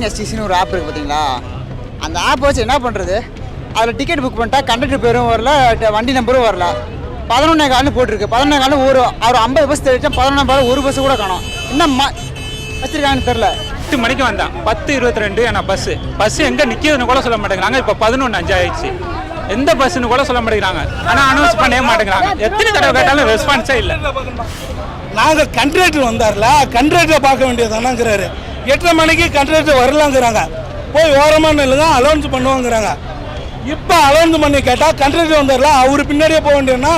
டிஎன்எஸ்டிசின்னு ஒரு ஆப் இருக்குது பார்த்தீங்களா? அந்த ஆப் வச்சு என்ன பண்ணுறது அதில் டிக்கெட் புக் பண்ணிட்டா கண்டக்டர் பேரும் வரல வண்டி நம்பரும் வரல. பதினொன்னே கால்னு போட்டிருக்கு. பதினொன்னே கால்னு ஒரு ஒரு ஐம்பது பஸ் தெரிவிச்சா பதினொன்றாம் பால் ஒரு பஸ் கூட காணும். இன்னும் மா வச்சிருக்காங்கன்னு தெரில எட்டு மணிக்கு வந்தான். பத்து இருபத்தி ரெண்டு ஆனால் பஸ்ஸு பஸ் எங்கே நிற்கிதுன்னு கூட சொல்ல மாட்டேங்கிறாங்க. இப்போ பதினொன்று அஞ்சு ஆயிடுச்சு எந்த பஸ்ஸுன்னு கூட சொல்ல மாட்டேங்கிறாங்க. ஆனால் அனௌன்ஸ் பண்ணவே மாட்டேங்கிறாங்க. எத்தனை தடவை கேட்டாலும் ரெஸ்பான்ஸே இல்லை. நாங்கள் கண்ட்ராக்டர் வந்தார்ல கண்ட்ராக்டரை பார்க்க வேண்டியதானாங்கிறாரு எட்டரை மணிக்கு கண்ட்ராக்டர் வரலாங்கிறாங்க. போய் ஓரமாக நில்லுங்க அலௌன்ஸ் பண்ணுவோங்கிறாங்க. இப்போ அலௌன்ஸ் பண்ணி கேட்டால் கண்ட்ராக்டர் வந்துடலாம். அவர் பின்னாடியே போக வேண்டியதுன்னா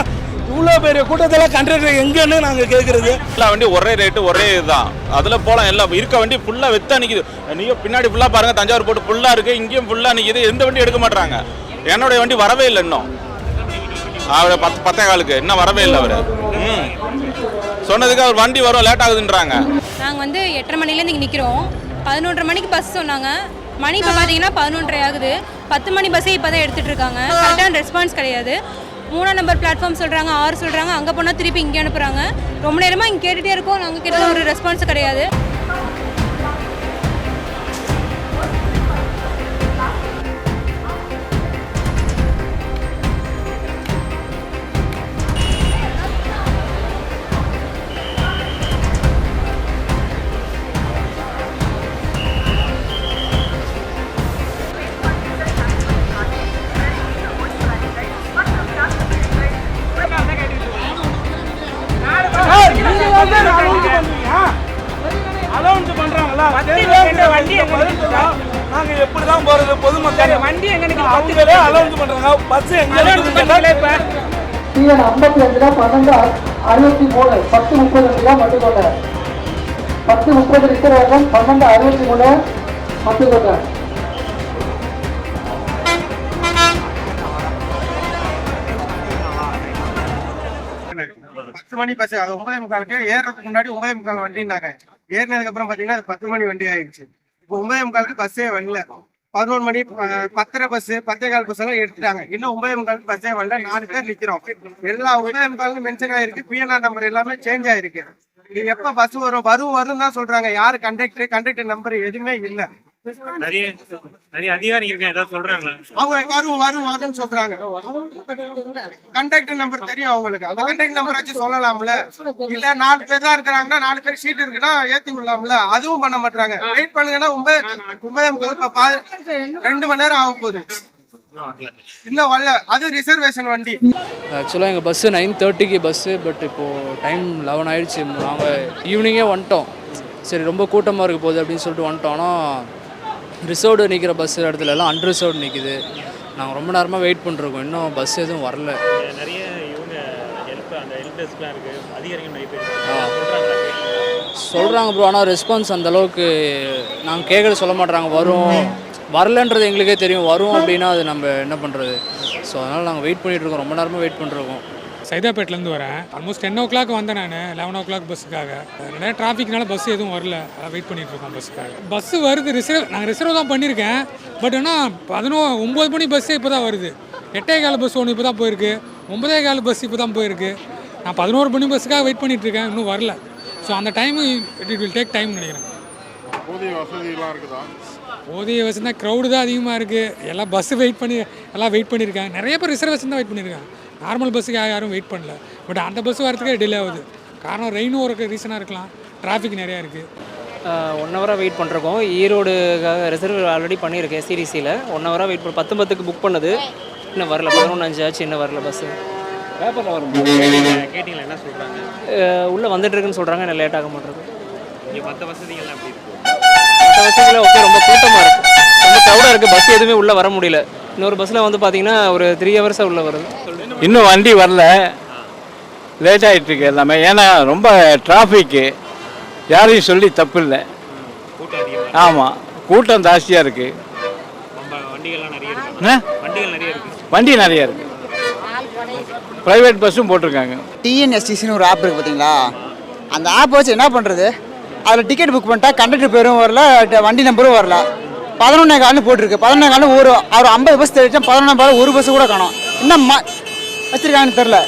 இவ்வளோ பெரிய கூட்டத்தில் கண்ட்ராக்டர் எங்கன்னு நாங்கள் கேட்குறது எல்லா வண்டி ஒரே ரேட்டு ஒரே இதுதான். அதில் போகலாம் எல்லாம் இருக்க வண்டி ஃபுல்லாக வெத்தா நிற்கிது நீங்கள் பின்னாடி ஃபுல்லாக பாருங்கள் தஞ்சாவூர் போட்டு ஃபுல்லாக இருக்குது இங்கேயும் ஃபுல்லாக நிற்கிது எந்த வண்டி எடுக்க மாட்டுறாங்க என்னுடைய வண்டி வரவே இல்லை இன்னும். அவர் பத்து பத்தே காலுக்கு இன்னும் வரவே இல்லை அவர். ம். சொன்னதுக்கு அவர் வண்டி வரும் லேட் ஆகுதுன்றாங்க. நாங்கள் வந்து எட்டரை மணிலேருந்து இங்கே நிற்கிறோம் பதினொன்றரை மணிக்கு பஸ் சொன்னாங்க. மணி இப்போ பார்த்தீங்கன்னா பதினொன்றரை ஆகுது. பத்து மணி பஸ்ஸே இப்போ தான் எடுத்துகிட்டு இருக்காங்க. கரெக்டான ரெஸ்பான்ஸ் கிடையாது. மூணாம் நம்பர் பிளாட்ஃபார்ம் சொல்கிறாங்க ஆறு சொல்கிறாங்க அங்கே போனால் திருப்பி இங்கே அனுப்புகிறாங்க ரொம்ப நேரமாக இங்கே கேட்டுகிட்டே இருக்கோம். நாங்கள் கேட்ட ஒரு ரெஸ்பான்ஸ் கிடையாது. நாங்கள் எப்படி தான் போகிறது பொதுமக்கள் வண்டி எங்கே அவங்களே அலௌன்ஸ் பண்ணுறாங்க பஸ் எங்கே டிஎன் ஐம்பத்தி அஞ்சுல பன்னெண்டு அறுபத்தி மூணு பத்து முப்பது அஞ்சுல மட்டுக்கோட்டை பத்து முப்பது லிட்டர் வேகம் பன்னெண்டு அறுபத்தி மூணு மட்டுக்கோட்டை பத்து மணி பஸ் அது ஒன்பதே முக்காலுக்கு ஏறதுக்கு முன்னாடி ஒன்பதே முக்கால் வண்டினாங்க ஏறினதுக்கு அப்புறம் பாத்தீங்கன்னா அது பத்து மணி வண்டி ஆயிடுச்சு. இப்போ ஒன்பதே முக்காலுக்கு பஸ்ஸே வரல. பதினொன்று மணி பத்தரை பஸ் பத்தே கால் பஸ் எல்லாம் எடுத்துட்டாங்க. இன்னும் ஒன்பதே முக்காலுக்கு பஸ்ஸே வரல. நாலு பேர் நிக்கிறோம். எல்லா ஒன்பதே முக்காலுக்கு மென்ஷன் ஆயிருக்கு. பிஎன்ஆர் நம்பர் எல்லாமே சேஞ்ச் ஆயிருக்கு. எப்ப பஸ் வரும்? வரும் வரும் தான் சொல்றாங்க. யாரு கண்டக்டர் கண்டக்டர் நம்பர் எதுவுமே இல்ல. நிறைய நிறைய அதிகாரிகள் இருக்காங்க ஏதாவது சொல்றாங்களா? அவங்க வரும் வரும் வரும்னு சொல்றாங்க. கண்டக்டர் நம்பர் தெரியும் அவங்களுக்கு. அந்த கண்டக்டர் நம்பர் வச்சு சொல்லலாம்ல. இல்ல நாலு பேர் தான் இருக்கிறாங்கன்னா நாலு பேர் சீட் இருக்குன்னா ஏத்தி விடலாம்ல. அதுவும் பண்ண மாட்டாங்க வெயிட் பண்ணுங்கன்னா ஒன்பது ஒன்பதே முக்கால் இப்ப பா- ரெண்டு மணி நேரம் ஆக போகுது. இன்னும் வரல. அது ரிசர்வேஷன் வண்டி. ஆக்சுவலாக எங்கள் பஸ்ஸு நைன் தேர்ட்டிக்கு பஸ்ஸு பட் இப்போது டைம் லெவன் ஆயிடுச்சு. நாங்கள் ஈவினிங்கே வந்துட்டோம். சரி ரொம்ப கூட்டமாக இருக்க போகுது அப்படின்னு சொல்லிட்டு வந்துட்டோம். ஆனால் ரிசர்வ்டு நிற்கிற பஸ் இடத்துல எல்லாம் அன்ரிசர்வ்டு நிற்கிது நாங்கள் ரொம்ப நேரமாக வெயிட் பண்ணிருக்கோம். இன்னும் பஸ் எதுவும் வரல. நிறைய இவங்க ஹெல்ப் அந்த ஹெல்ப் டெஸ்க்லாம் இருக்கு. அதிகாரிகள் நிறைய பேர் இருக்காங்க. சொல்றாங்களா சொல்கிறாங்க ப்ரோ ஆனால் ரெஸ்பான்ஸ் அந்த அளவுக்கு நாங்கள் கேட்குறது சொல்ல மாட்றாங்க. வரும். வரலன்றது எங்களுக்கே தெரியும். வரும் அப்படின்னா அது நம்ம என்ன பண்ணுறது ஸோ அதனால் நாங்கள் வெயிட் பண்ணிட்டு இருக்கோம். ரொம்ப நேரமாக வெயிட் பண்ணிருக்கோம் சைதாப்பேட்லேருந்து வரேன். ஆல்மோஸ்ட் டென் ஓ கிளாக் வந்தேன் நான் லெவன் ஓ கிளாக் பஸ்ஸுக்காக நிறைய டிராஃபிக்னால பஸ் எதுவும் வரல. அதான் வெயிட் பண்ணிட்டு இருக்கோம் பஸ்ஸுக்காக பஸ்ஸு வருது ரிசர்வ் நாங்கள் ரிசர்வ் தான் பண்ணியிருக்கேன். பட் ஆனால் பதினோ ஒம்பது மணி பஸ்ஸே இப்போ தான் வருது. எட்டே கால பஸ் ஒன்று இப்போ தான் போயிருக்கு. ஒன்பதே கால பஸ் இப்போ தான் போயிருக்கு. நான் பதினோரு மணி பஸ்ஸுக்காக வெயிட் பண்ணிட்டு இருக்கேன். இன்னும் வரல. ஸோ அந்த time it will take time நினைக்கிறேன். போதிய வசதி தான் க்ரௌடு தான் அதிகமாக இருக்குது எல்லாம் பஸ்ஸு வெயிட் பண்ணி எல்லாம் வெயிட் பண்ணியிருக்காங்க நிறைய பேர் ரிசர்வேஷன் தான் வெயிட் பண்ணியிருக்காங்க. நார்மல் பஸ்ஸுக்கு யாரும் வெயிட் பண்ணல. பட் அந்த பஸ் வரதுக்கே டிலே ஆகுது. காரணம் ரெயினும் ஒரு ரீசனாக இருக்கலாம். டிராஃபிக் நிறையா இருக்குது ஒன் ஹவராக வெயிட் பண்ணிருக்கோம் ஈரோடுக்காக ரிசர்வ் ஆல்ரெடி பண்ணியிருக்கேன் சிடிசியில் ஒன் ஹவராக வெயிட் பண்ண பத்து பத்துக்கு புக் பண்ணது. இன்னும் வரல. பதினொன்று அஞ்சு ஆச்சு இன்னும் வரல பஸ்ஸு பேப்பரில் வரும். கேட்டீங்களா? என்ன சொல்றாங்க? உள்ளே வந்துட்டு இருக்குன்னு சொல்கிறாங்க என்ன லேட் ஆக மாட்டேங்குது. இங்க மற்ற வசதிகள்லாம் எப்படி இருக்கு? மற்ற பஸ்ஸுகளில் ஓகே ரொம்ப கூட்டமாக இருக்குது ரொம்ப க்ரௌடாக இருக்குது பஸ் எதுவுமே உள்ளே வர முடியல. இன்னொரு பஸ்ஸில் வந்து பார்த்தீங்கன்னா ஒரு த்ரீ ஹவர்ஸாக உள்ளே வருது. இன்னும் வண்டி வரல. லேட் ஆகிட்டு இருக்கு எல்லாமே. ஏன்னா ரொம்ப டிராஃபிக்கு யாரையும் சொல்லி தப்பு இல்லை ஆமாம் கூட்டம் ஜாஸ்தியாக இருக்கு. ரொம்ப வண்டிகள்லாம் நிறைய இருக்கு. ஆ? வண்டிகள் நிறைய இருக்கு. வண்டி நிறைய இருக்கு. ப்ரைவேட் பஸ்ஸும் போட்டிருக்காங்க. டிஎன்எஸ்டிசின்னு ஒரு ஆப் இருக்குது பார்த்தீங்களா? அந்த ஆப் வச்சு என்ன பண்ணுறது அதில் டிக்கெட் புக் பண்ணிட்டா கண்டக்டர் பேரும் வரல வண்டி நம்பரும் வரல. பதினொன்னே கால்னு போட்டிருக்கு. பதினொன்னே கால்னு ஒரு ஒரு ஐம்பது பஸ் தெரிவிச்சா பதினொன்றாம் பால் ஒரு பஸ் கூட காணும். இன்னும் மா வச்சிருக்காங்கன்னு தெரில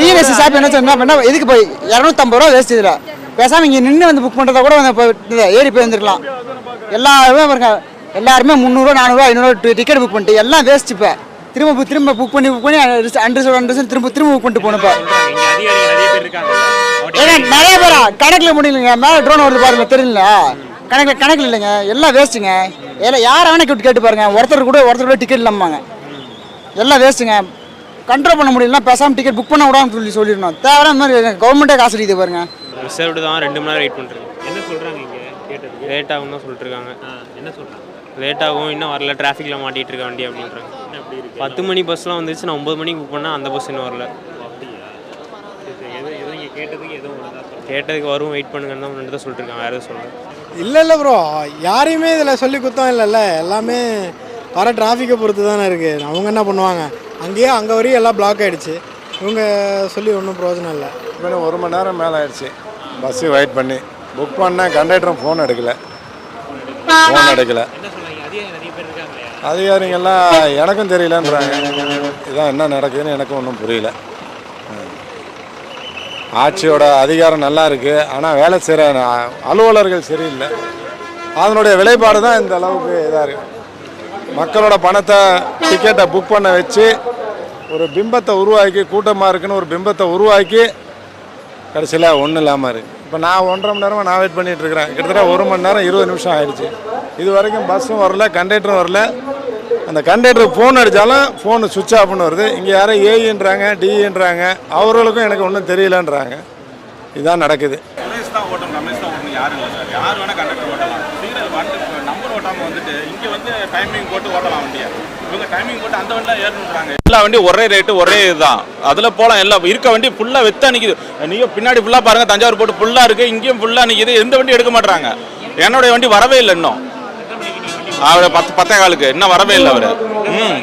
டிஎன்எஸ்சி ஷாப் என்ன சொன்னா என்ன எதுக்கு போய் இரநூத்தம்பது ரூபா வேஸ்ட் இதில். பேசாமல் இங்கே நின்று வந்து புக் பண்ணுறத கூட வந்து இப்போ போய் ஏறி எல்லாருமே பாருங்க எல்லாருமே முந்நூறுவா நானூறுவா ஐநூறுவா டிக்கெட் புக் பண்ணிட்டு எல்லாம் வேஸ்ட் இப்போ. திரும்ப திரும்ப புக் பண்ணி புக் பண்ணி அண்டர்ஸ் அண்டர்ஸ் திரும்ப திரும்ப புக் பண்ணிட்டு போகணும் நிறைய பேர் இருக்காங்க ஏன்னா நிறைய பேரா கணக்கில் முடியலங்க. மேலே ட்ரோன் வருது பாருங்க தெரியல கணக்கில் கணக்கில் இல்லைங்க. எல்லாம் வேஸ்ட்டுங்க எல்லாம் யாரை வேணா கேட்டு கேட்டு பாருங்க. ஒருத்தர் கூட ஒருத்தர் கூட டிக்கெட் இல்லாமாங்க எல்லாம் வேஸ்ட்டுங்க கண்ட்ரோல் பண்ண முடியலன்னா பேசாமல் டிக்கெட் புக் பண்ண விடாம சொல்லி சொல்லிடணும். தேவையான மாதிரி கவர்மெண்ட்டே காசு அடிக்குது பாருங்க. ரிசர்வ்டு தான். ரெண்டு மணி நேரம் வெயிட் பண்ணுறது என்ன சொல்றாங்க இங்க? கேட்டதுக்கு லேட் ஆகும் தான் சொல்லிட்டு இருக்காங்க ஆ, என்ன சொல்றாங்க? லேட் ஆகும். இன்னும் வரல. டிராஃபிக்கில் மாட்டிட்டு இருக்க வண்டி அப்படின்றாங்க. என்ன அப்படி இருக்கு? பத்து மணி பஸ்லாம் வந்துச்சு நான் ஒம்பது மணிக்கு புக் பண்ணால் அந்த பஸ் இன்னும் வரல. கேட்டதுக்கு வரும் வெயிட் பண்ணுங்கன்னு தான் ரெண்டு தான் சொல்லிட்டு இருக்காங்க வேறு எதுவும் சொல்லல. இல்லை இல்லை ப்ரோ யாரையுமே இதில் சொல்லி குத்தம் இல்லைல்ல. எல்லாமே வர டிராஃபிக்கை பொறுத்து தானே இருக்குது அவங்க என்ன பண்ணுவாங்க? அங்கேயே அங்கே வரையும் எல்லாம் பிளாக் ஆகிடுச்சு இவங்க சொல்லி ஒன்றும் பிரயோஜனம் இல்லை. இப்போ ஒரு மணி நேரம் மேலே ஆயிடுச்சு. பஸ்ஸு வெயிட் பண்ணி புக் பண்ணேன் கண்டக்டரும் ஃபோன் எடுக்கல. ஃபோன் எடுக்கல. அதிகாரிங்கெல்லாம் எனக்கும் தெரியலன்றாங்க. இதான் என்ன நடக்குதுன்னு எனக்கும் ஒன்றும் புரியல. ஆட்சியோட அதிகாரம் நல்லா இருக்குது ஆனால் வேலை செய்கிற அலுவலர்கள் சரியில்லை. அதனுடைய விளைபாடு தான் இந்த அளவுக்கு இதாக இருக்குது மக்களோட பணத்தை டிக்கெட்டை புக் பண்ண வச்சு ஒரு பிம்பத்தை உருவாக்கி கூட்டமாக இருக்குன்னு ஒரு பிம்பத்தை உருவாக்கி கடைசியில் ஒன்றும் இல்லாமல் இருக்குது இப்போ நான் ஒன்றரை மணி நேரமாக நான் வெயிட் பண்ணிட்டு இருக்கிறேன். கிட்டத்தட்ட ஒரு மணி நேரம் இருபது நிமிஷம் ஆயிடுச்சு. இது வரைக்கும் பஸ்ஸும் வரல கண்டக்டரும் வரல. அந்த கண்டக்டருக்கு ஃபோன் அடித்தாலும் ஃபோனு சுவிட்ச் ஆஃப்னு வருது. இங்கே யாரோ ஏஇன்றாங்க டிஇன்றாங்க அவர்களுக்கும் எனக்கு ஒன்றும் தெரியலன்றாங்க. இதுதான் நடக்குது. ரமேஷ் தான் ஓட்டணும் ரமேஷ் தான் ஓட்டணும் யாரும் இல்லை சார். யார் வேணால் கண்டக்டர் ஓட்டலாம். சீரியல் வந்து நம்பர் ஓட்டாமல் வந்துட்டு இங்கே வந்து டைமிங் போட்டு ஓட்டலாம் வண்டியை. இவங்க டைமிங் போட்டு அந்த வண்டியில் ஏறணுன்றாங்க எல்லா வண்டியும் ஒரே ரேட்டு ஒரே இதுதான். அதில் போகலாம் எல்லாம் இருக்க வண்டி ஃபுல்லாக வெத்தா நிற்கிது நீங்கள் பின்னாடி ஃபுல்லாக பாருங்கள் தஞ்சாவூர் போட்டு ஃபுல்லாக இருக்குது இங்கேயும் ஃபுல்லாக நிற்கிது எந்த வண்டி எடுக்க மாட்றாங்க. என்னுடைய வண்டி வரவே இல்லை இன்னும். அவர் பத்து பத்தே காலுக்கு இன்னும் வரவே இல்லை அவர். ம்.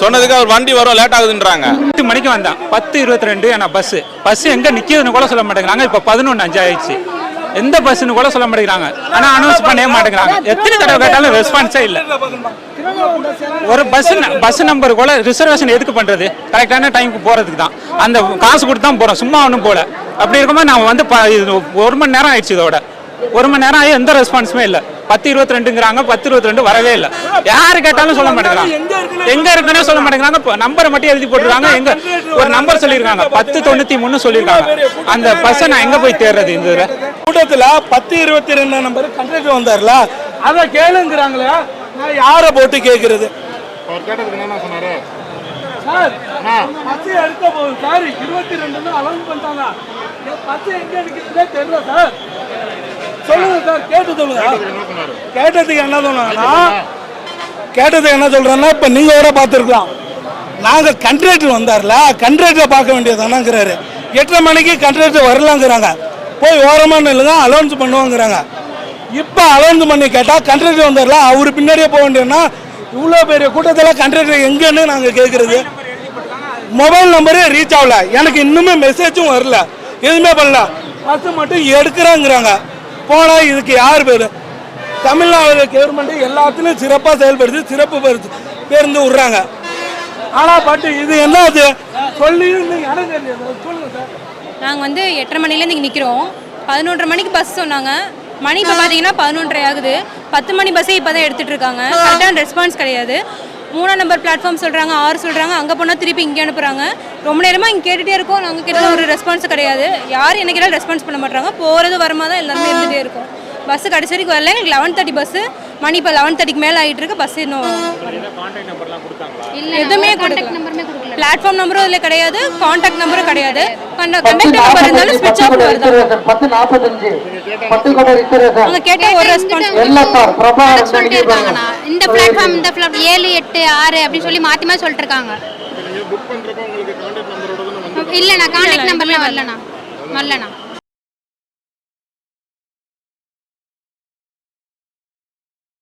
சொன்னதுக்கு அவர் வண்டி வரும் லேட் ஆகுதுன்றாங்க. பத்து மணிக்கு வந்தேன். பத்து இருபத்தி ரெண்டு ஆனால் பஸ்ஸு பஸ் எங்கே நிற்கிதுன்னு கூட சொல்ல மாட்டேங்கிறாங்க. இப்போ பதினொன்று அஞ்சு ஆயிடுச்சு. எந்த பஸ்ஸுன்னு கூட சொல்ல மாட்டேங்கிறாங்க. ஆனால் அனௌன்ஸ் பண்ணவே மாட்டேங்கிறாங்க. எத்தனை தடவை கேட்டாலும் ரெஸ்பான்ஸே இல்லை. ஒரு பஸ் பஸ் நம்பர் கூட ரிசர்வேஷன் எதுக்கு பண்ணுறது கரெக்டான டைமுக்கு போகிறதுக்கு தான். அந்த காசு கொடுத்து தான் போகிறோம் சும்மா ஒன்றும் போகல அப்படி இருக்கும்போது நான் வந்து ப- இது ஒரு மணி நேரம் ஆயிடுச்சு இதோட. ஒரு மணி நேரம் ஆகி எந்த ரெஸ்பான்ஸுமே இல்லை. பத்து இருபத்தி ரெண்டுங்கிறாங்க பத்து இருபத்தி ரெண்டு வரவே இல்லை. யாரு கேட்டாலும் சொல்ல மாட்டேங்கிறாங்க எங்க இருக்குன்னே சொல்ல மாட்டேங்கிறாங்க. நம்பரை மட்டும் எழுதி போட்டுருக்காங்க எங்க ஒரு நம்பர் சொல்லியிருக்காங்க. பத்து தொண்ணூத்தி மூணு சொல்லியிருக்காங்க. அந்த பஸ்ஸை நான் எங்க போய் தேடுறது இந்த இதுல? கூட்டத்தில் பத்து இருபத்தி ரெண்டு நம்பர் கண்டக்டர் வந்தார்ல? அதை கேளுங்கிறாங்களே நான் யாரை போட்டு கேட்கறது சார் பஸ் எடுக்க போகுது சார் இருபத்தி ரெண்டுன்னு அலௌன்ஸ் பண்ணிட்டாங்க. பஸ் எங்க இருக்குதுன்னே தெரியல சார். சொல்லுங்க சார் கேட்டு சொல்லுங்க. கேட்டதுக்கு என்ன சொன்னாங்கன்னா கேட்டதுக்கு என்ன சொல்றேன்னா இப்போ நீங்க கூட பார்த்துருக்கலாம். நாங்கள் கண்ட்ரேக்டர் வந்தார்ல கண்ட்ரேக்டரை பார்க்க வேண்டியதானாங்கிறாரு எட்டரை மணிக்கு கண்ட்ரேக்டர் வரலாங்கிறாங்க. போய் ஓரமாக நில்லுங்க அலௌன்ஸ் பண்ணுவாங்கிறாங்க. இப்போ அலௌன்ஸ் பண்ணி கேட்டால் கண்ட்ரேக்டர் வந்தார்ல அவர் பின்னாடியே போக வேண்டியதுன்னா இவ்வளோ பெரிய கூட்டத்தில் கண்ட்ரேக்டர் எங்கன்னு நாங்கள் கேட்குறது மொபைல் நம்பரே ரீச் ஆகல. எனக்கு இன்னுமே மெசேஜும் வரல. எதுவுமே பண்ணல. பஸ் மட்டும் எடுக்கிறாங்கிறாங்க. போனால் இதுக்கு யார் பேர்? தமிழ்நாடு கவர்மெண்ட் எல்லாத்துலேயும் சிறப்பாக செயல்படுது சிறப்பு பேருந்து பேருந்து விட்றாங்க. ஆனால் பட் இது என்ன அது? சொல்லி நாங்கள் வந்து எட்டரை மணிலேருந்து இங்கே நிற்கிறோம் பதினொன்றரை மணிக்கு பஸ் சொன்னாங்க. மணி இப்போ பார்த்தீங்கன்னா பதினொன்றரை ஆகுது. பத்து மணி பஸ்ஸே இப்போ தான் எடுத்துகிட்டு இருக்காங்க. கரெக்டான ரெஸ்பான்ஸ் கிடையாது. மூணாம் நம்பர் பிளாட்ஃபார்ம் சொல்கிறாங்க ஆறு சொல்கிறாங்க அங்கே போனால் திருப்பி இங்கே அனுப்புகிறாங்க ரொம்ப நேரமாக இங்கே கேட்டுகிட்டே இருக்கோம். நாங்கள் கிட்ட ஒரு ரெஸ்பான்ஸ் கிடையாது. யார் என்ன கேட்டாலும் ரெஸ்பான்ஸ் பண்ண மாட்டாங்க போகிறது வரமாக தான் எல்லாருமே இருந்துகிட்டே இருக்கும். பஸ்ஸு கடைசி வரைக்கும் வரல. எங்களுக்கு லெவன் தேர்ட்டி பஸ்ஸு மணி இப்போ லெவன் தேர்ட்டிக்கு மேலே ஆகிட்டு இருக்கு பஸ் இன்னும் கான்டாக்ட் நம்பர்லாம் கொடுத்தாங்களா? எதுவுமே கொடுக்கல. பிளாட்ஃபார்ம் நம்பரும் இதில் கிடையாது கான்டாக்ட் நம்பரும் கிடையாது. கண்டக்டர் நம்பர் இருந்தாலும் ஸ்விட்ச் ஆஃப் வருது? பத்து நாற்பத்தஞ்சு பத்து கொண்ட ரிசர்வேஷன் அவங்க கேட்ட ஒரு ரெஸ்பான்ஸ் சொல்லிட்டு இருக்காங்கண்ணா இந்த பிளாட்ஃபார்ம் இந்த பிளாட் ஏழு எட்டு ஆறு அப்படின்னு சொல்லி மாற்றி மாற்றி சொல்லிட்டு இருக்காங்க இல்லைண்ணா கான்டாக்ட் நம்பர்லாம் வரலண்ணா. வரலண்ணா.